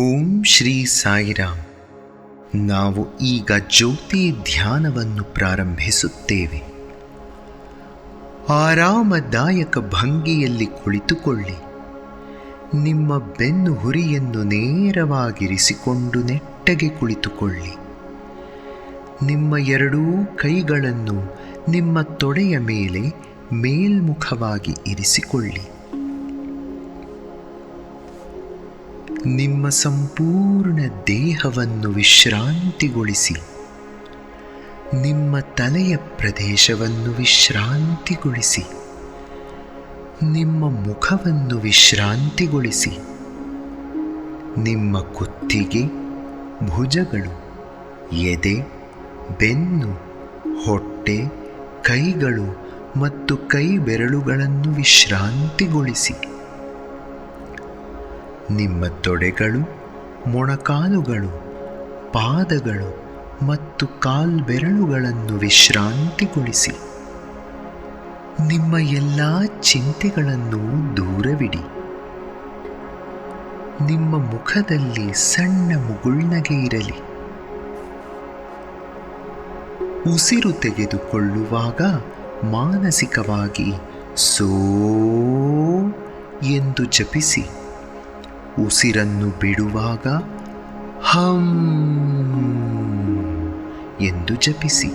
ಓಂ ಶ್ರೀ ಸಾಯಿರಾಮ್. ನಾವು ಈಗ ಜ್ಯೋತಿ ಧ್ಯಾನವನ್ನು ಪ್ರಾರಂಭಿಸುತ್ತೇವೆ. ಆರಾಮದಾಯಕ ಭಂಗಿಯಲ್ಲಿ ಕುಳಿತುಕೊಳ್ಳಿ. ನಿಮ್ಮ ಬೆನ್ನು ಹುರಿಯನ್ನು ನೇರವಾಗಿರಿಸಿಕೊಂಡು ನೆಟ್ಟಗೆ ಕುಳಿತುಕೊಳ್ಳಿ. ನಿಮ್ಮ ಎರಡೂ ಕೈಗಳನ್ನು ನಿಮ್ಮ ತೊಡೆಯ ಮೇಲೆ ಮೇಲ್ಮುಖವಾಗಿ ಇರಿಸಿಕೊಳ್ಳಿ. ನಿಮ್ಮ ಸಂಪೂರ್ಣ ದೇಹವನ್ನು ವಿಶ್ರಾಂತಿಗೊಳಿಸಿ. ನಿಮ್ಮ ತಲೆಯ ಪ್ರದೇಶವನ್ನು ವಿಶ್ರಾಂತಿಗೊಳಿಸಿ. ನಿಮ್ಮ ಮುಖವನ್ನು ವಿಶ್ರಾಂತಿಗೊಳಿಸಿ. ನಿಮ್ಮ ಕುತ್ತಿಗೆ, ಭುಜಗಳು, ಎದೆ, ಬೆನ್ನು, ಹೊಟ್ಟೆ, ಕೈಗಳು ಮತ್ತು ಕೈ ಬೆರಳುಗಳನ್ನು ವಿಶ್ರಾಂತಿಗೊಳಿಸಿ. ನಿಮ್ಮ ತೊಡೆಗಳು, ಮೊಣಕಾಲುಗಳು, ಪಾದಗಳು ಮತ್ತು ಕಾಲ್ಬೆರಳುಗಳನ್ನು ವಿಶ್ರಾಂತಿಗೊಳಿಸಿ. ನಿಮ್ಮ ಎಲ್ಲ ಚಿಂತೆಗಳನ್ನು ದೂರವಿಡಿ. ನಿಮ್ಮ ಮುಖದಲ್ಲಿ ಸಣ್ಣ ಮುಗುಳ್ನಗೆ ಇರಲಿ. ಉಸಿರು ತೆಗೆದುಕೊಳ್ಳುವಾಗ ಮಾನಸಿಕವಾಗಿ ಸೋ ಎಂದು ಜಪಿಸಿ. ಉಸಿರನ್ನು ಬಿಡುವಾಗ, ಹಂ ಎಂದು ಜಪಿಸಿ.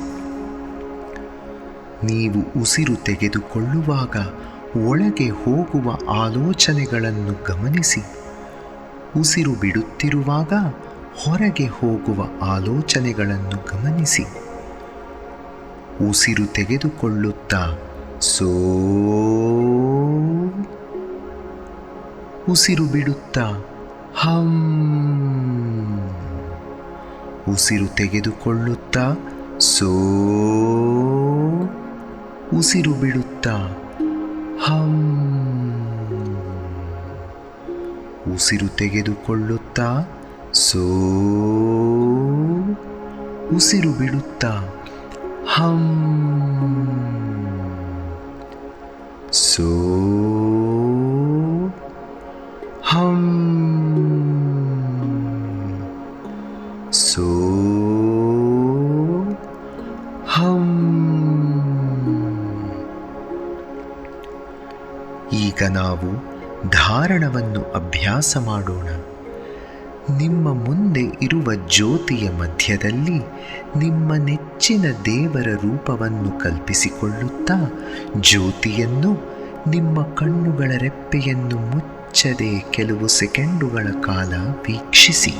ನೀವು ಉಸಿರು ತೆಗೆದುಕೊಳ್ಳುವಾಗ ಒಳಗೆ ಹೋಗುವ ಆಲೋಚನೆಗಳನ್ನು ಗಮನಿಸಿ. ಉಸಿರು ಬಿಡುತ್ತಿರುವಾಗ ಹೊರಗೆ ಹೋಗುವ ಆಲೋಚನೆಗಳನ್ನು ಗಮನಿಸಿ. ಉಸಿರು ತೆಗೆದುಕೊಳ್ಳುತ್ತಾ ಸೋ ಉಸಿರು ಬಿಡುತ್ತಾ, ಹಂ. ಉಸಿರು ತೆಗೆದುಕೊಳ್ಳುತ್ತಾ, ಸೋ. ಉಸಿರು ಬಿಡುತ್ತಾ, ಹಂ. ಉಸಿರು ತೆಗೆದುಕೊಳ್ಳುತ್ತಾ, ಸೋ. ಉಸಿರು ಬಿಡುತ್ತಾ, ಹಂ. ಸೋ. ಈಗ ನಾವು ಧಾರಣವನ್ನು ಅಭ್ಯಾಸ ಮಾಡೋಣ. ನಿಮ್ಮ ಮುಂದೆ ಇರುವ ಜ್ಯೋತಿಯ ಮಧ್ಯದಲ್ಲಿ ನಿಮ್ಮ ನೆಚ್ಚಿನ ದೇವರ ರೂಪವನ್ನು ಕಲ್ಪಿಸಿಕೊಳ್ಳುತ್ತಾ ಜ್ಯೋತಿಯನ್ನು ನಿಮ್ಮ ಕಣ್ಣುಗಳ ರೆಪ್ಪೆಯನ್ನು ಮುಚ್ಚದೆ ಕೆಲವು ಸೆಕೆಂಡುಗಳ ಕಾಲ ವೀಕ್ಷಿಸಿ.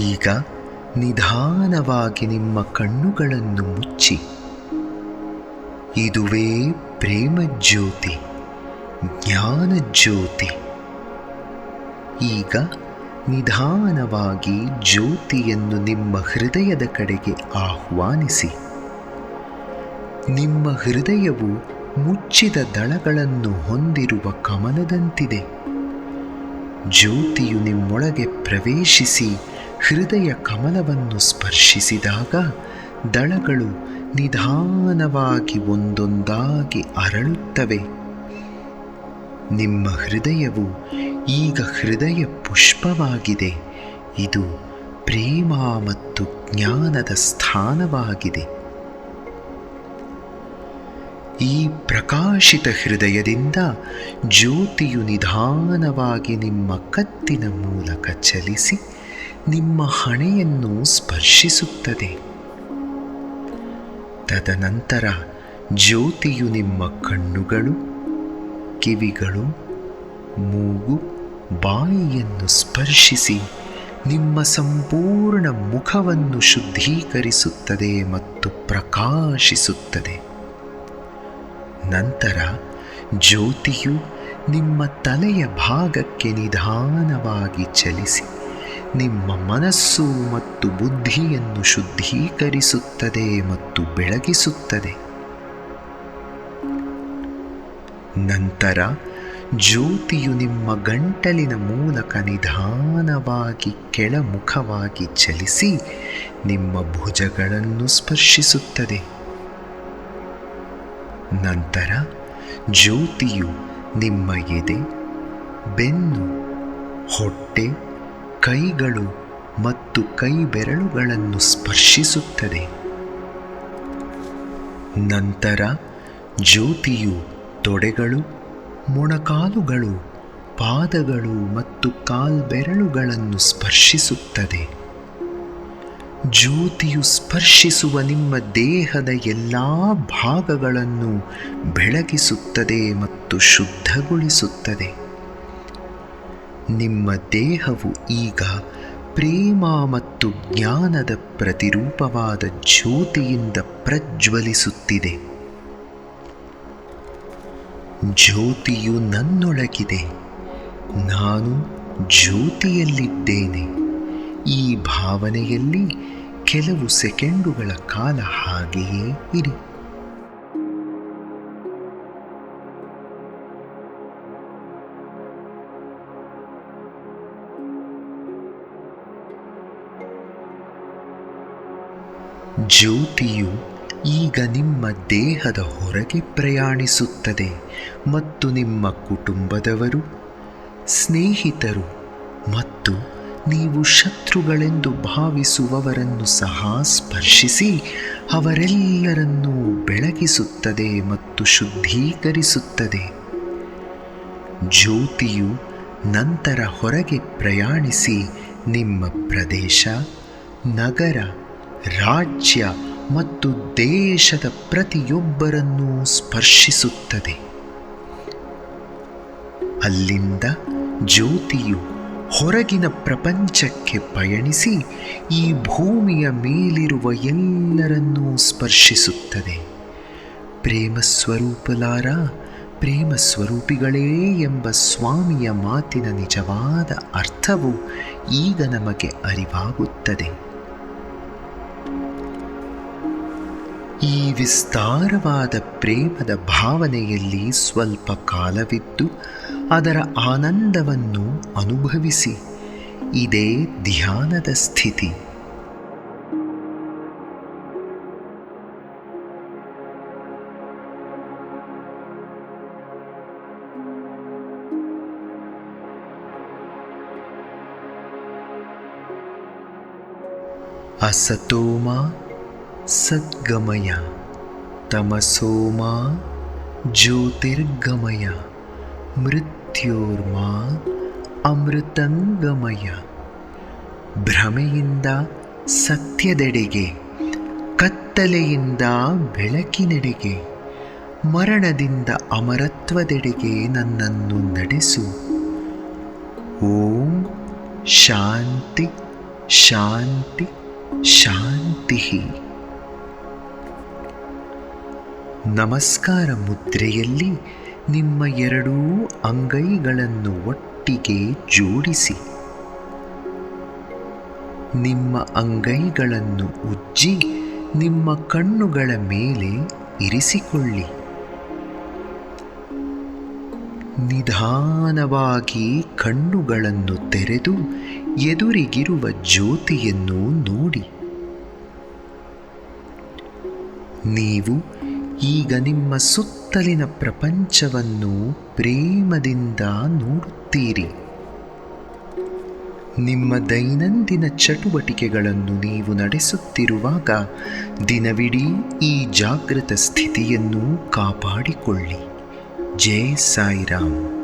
ಈಗ ನಿಧಾನವಾಗಿ ನಿಮ್ಮ ಕಣ್ಣುಗಳನ್ನು ಮುಚ್ಚಿ. ಇದುವೇ ಪ್ರೇಮ ಜ್ಯೋತಿ ಜ್ಞಾನ ಜ್ಯೋತಿ ಈಗ ನಿಧಾನವಾಗಿ ಜ್ಯೋತಿಯನ್ನು ನಿಮ್ಮ ಹೃದಯದ ಕಡೆಗೆ ಆಹ್ವಾನಿಸಿ. ನಿಮ್ಮ ಹೃದಯವು ಮುಚ್ಚಿದ ದಳಗಳನ್ನು ಹೊಂದಿರುವ ಕಮಲದಂತಿದೆ. ಜ್ಯೋತಿಯು ನಿಮ್ಮೊಳಗೆ ಪ್ರವೇಶಿಸಿ ಹೃದಯ ಕಮಲವನ್ನು ಸ್ಪರ್ಶಿಸಿದಾಗ ದಳಗಳು ನಿಧಾನವಾಗಿ ಒಂದೊಂದಾಗಿ ಅರಳುತ್ತವೆ. ನಿಮ್ಮ ಹೃದಯವು ಈಗ ಹೃದಯ ಪುಷ್ಪವಾಗಿದೆ. ಇದು ಪ್ರೇಮ ಮತ್ತು ಜ್ಞಾನದ ಸ್ಥಾನವಾಗಿದೆ. ಈ ಪ್ರಕಾಶಿತ ಹೃದಯದಿಂದ ಜ್ಯೋತಿಯು ನಿಧಾನವಾಗಿ ನಿಮ್ಮ ಕತ್ತಿನ ಮೂಲಕ ಚಲಿಸಿ ನಿಮ್ಮ ಹಣೆಯನ್ನು ಸ್ಪರ್ಶಿಸುತ್ತದೆ. ತದನಂತರ ಜ್ಯೋತಿಯು ನಿಮ್ಮ ಕಣ್ಣುಗಳು, ಕಿವಿಗಳು, ಮೂಗು, ಬಾಯಿಯನ್ನು ಸ್ಪರ್ಶಿಸಿ ನಿಮ್ಮ ಸಂಪೂರ್ಣ ಮುಖವನ್ನು ಶುದ್ಧೀಕರಿಸುತ್ತದೆ ಮತ್ತು ಪ್ರಕಾಶಿಸುತ್ತದೆ. ನಂತರ ಜ್ಯೋತಿಯು ನಿಮ್ಮ ತಲೆಯ ಭಾಗಕ್ಕೆ ನಿಧಾನವಾಗಿ ಚಲಿಸಿ ನಿಮ್ಮ ಮನಸ್ಸು ಮತ್ತು ಬುದ್ಧಿಯನ್ನು ಶುದ್ಧೀಕರಿಸುತ್ತದೆ ಮತ್ತು ಬೆಳಗಿಸುತ್ತದೆ. ನಂತರ ಜ್ಯೋತಿಯು ನಿಮ್ಮ ಗಂಟಲಿನ ಮೂಲಕ ನಿಧಾನವಾಗಿ ಕೆಳಮುಖವಾಗಿ ಚಲಿಸಿ ನಿಮ್ಮ ಭುಜಗಳನ್ನು ಸ್ಪರ್ಶಿಸುತ್ತದೆ. ನಂತರ ಜ್ಯೋತಿಯು ನಿಮ್ಮ ಎದೆ, ಬೆನ್ನು, ಹೊಟ್ಟೆ ಕೈಗಳು ಮತ್ತು ಕೈ ಬೆರಳುಗಳನ್ನು ಸ್ಪರ್ಶಿಸುತ್ತದೆ. ನಂತರ ಜ್ಯೋತಿಯು ತೊಡೆಗಳು, ಮೊಣಕಾಲುಗಳು, ಪಾದಗಳು ಮತ್ತು ಕಾಲ್ಬೆರಳುಗಳನ್ನು ಸ್ಪರ್ಶಿಸುತ್ತದೆ. ಜ್ಯೋತಿಯು ಸ್ಪರ್ಶಿಸುವ ನಿಮ್ಮ ದೇಹದ ಎಲ್ಲ ಭಾಗಗಳನ್ನು ಬೆಳಗಿಸುತ್ತದೆ ಮತ್ತು ಶುದ್ಧಗೊಳಿಸುತ್ತದೆ. ನಿಮ್ಮ ದೇಹವು ಈಗ ಪ್ರೇಮ ಮತ್ತು ಜ್ಞಾನದ ಪ್ರತಿರೂಪವಾದ ಜ್ಯೋತಿಯಿಂದ ಪ್ರಜ್ವಲಿಸುತ್ತಿದೆ. ಜ್ಯೋತಿಯು ನನ್ನೊಳಗಿದೆ. ನಾನು ಜ್ಯೋತಿಯಲ್ಲಿದ್ದೇನೆ. ಈ ಭಾವನೆಯಲ್ಲಿ ಕೆಲವು ಸೆಕೆಂಡುಗಳ ಕಾಲ ಹಾಗೆಯೇ ಇರಿ. ಜ್ಯೋತಿಯು ಈಗ ನಿಮ್ಮ ದೇಹದ ಹೊರಗೆ ಪ್ರಯಾಣಿಸುತ್ತದೆ ಮತ್ತು ನಿಮ್ಮ ಕುಟುಂಬದವರು, ಸ್ನೇಹಿತರು ಮತ್ತು ನೀವು ಶತ್ರುಗಳೆಂದು ಭಾವಿಸುವವರನ್ನು ಸಹ ಸ್ಪರ್ಶಿಸಿ ಅವರೆಲ್ಲರನ್ನೂ ಬೆಳಗಿಸುತ್ತದೆ ಮತ್ತು ಶುದ್ಧೀಕರಿಸುತ್ತದೆ. ಜ್ಯೋತಿಯು ನಂತರ ಹೊರಗೆ ಪ್ರಯಾಣಿಸಿ ನಿಮ್ಮ ಪ್ರದೇಶ, ನಗರ ರಾಜ್ಯ ಮತ್ತು ದೇಶದ ಪ್ರತಿಯೊಬ್ಬರನ್ನೂ ಸ್ಪರ್ಶಿಸುತ್ತದೆ. ಅಲ್ಲಿಂದ ಜ್ಯೋತಿಯು ಹೊರಗಿನ ಪ್ರಪಂಚಕ್ಕೆ ಪಯಣಿಸಿ ಈ ಭೂಮಿಯ ಮೇಲಿರುವ ಎಲ್ಲರನ್ನೂ ಸ್ಪರ್ಶಿಸುತ್ತದೆ. ಪ್ರೇಮ ಸ್ವರೂಪಲಾರ ಪ್ರೇಮ ಸ್ವರೂಪಿಗಳೇ ಎಂಬ ಸ್ವಾಮಿಯ ಮಾತಿನ ನಿಜವಾದ ಅರ್ಥವು ಈಗ ನಮಗೆ ಅರಿವಾಗುತ್ತದೆ. ಈ ವಿಸ್ತಾರವಾದ ಪ್ರೇಮದ ಭಾವನೆಯಲ್ಲಿ ಸ್ವಲ್ಪ ಕಾಲವಿದ್ದು ಅದರ ಆನಂದವನ್ನು ಅನುಭವಿಸಿ. ಇದೇ ಧ್ಯಾನದ ಸ್ಥಿತಿ. ಅಸತೋಮ ಸದ್ಗಮಯ ತಮಸೋಮಾ ಜ್ಯೋತಿರ್ಗಮಯ ಮೃತ್ಯೋರ್ಮಾ ಅಮೃತಂಗಮಯ ಭ್ರಮೆಯಿಂದ ಸತ್ಯದೆಡೆಗೆ, ಕತ್ತಲೆಯಿಂದ ಬೆಳಕಿನೆಡೆಗೆ, ಮರಣದಿಂದ ಅಮರತ್ವದೆಡೆಗೆ ನನ್ನನ್ನು ನಡೆಸು. ಓಂ ಶಾಂತಿ ಶಾಂತಿ ಶಾಂತಿ ನಮಸ್ಕಾರ ಮುದ್ರೆಯಲ್ಲಿ ನಿಮ್ಮ ಎರಡೂ ಅಂಗೈಗಳನ್ನು ಒಟ್ಟಿಗೆ ಜೋಡಿಸಿ. ನಿಮ್ಮ ಅಂಗೈಗಳನ್ನು ಉಜ್ಜಿ, ನಿಮ್ಮ ಕಣ್ಣುಗಳ ಮೇಲೆ ಇರಿಸಿಕೊಳ್ಳಿ. ನಿಧಾನವಾಗಿ ಕಣ್ಣುಗಳನ್ನು ತೆರೆದು ಎದುರಿಗಿರುವ ಜ್ಯೋತಿಯನ್ನು ನೋಡಿ. ನೀವು ಈಗ ನಿಮ್ಮ ಸುತ್ತಲಿನ ಪ್ರಪಂಚವನ್ನು ಪ್ರೇಮದಿಂದ ನೋಡುತ್ತೀರಿ. ನಿಮ್ಮ ದೈನಂದಿನ ಚಟುವಟಿಕೆಗಳನ್ನು ನೀವು ನಡೆಸುತ್ತಿರುವಾಗ ದಿನವಿಡೀ ಈ ಜಾಗೃತ ಸ್ಥಿತಿಯನ್ನು ಕಾಪಾಡಿಕೊಳ್ಳಿ. ಜೈ ಸಾಯಿರಾಮ್.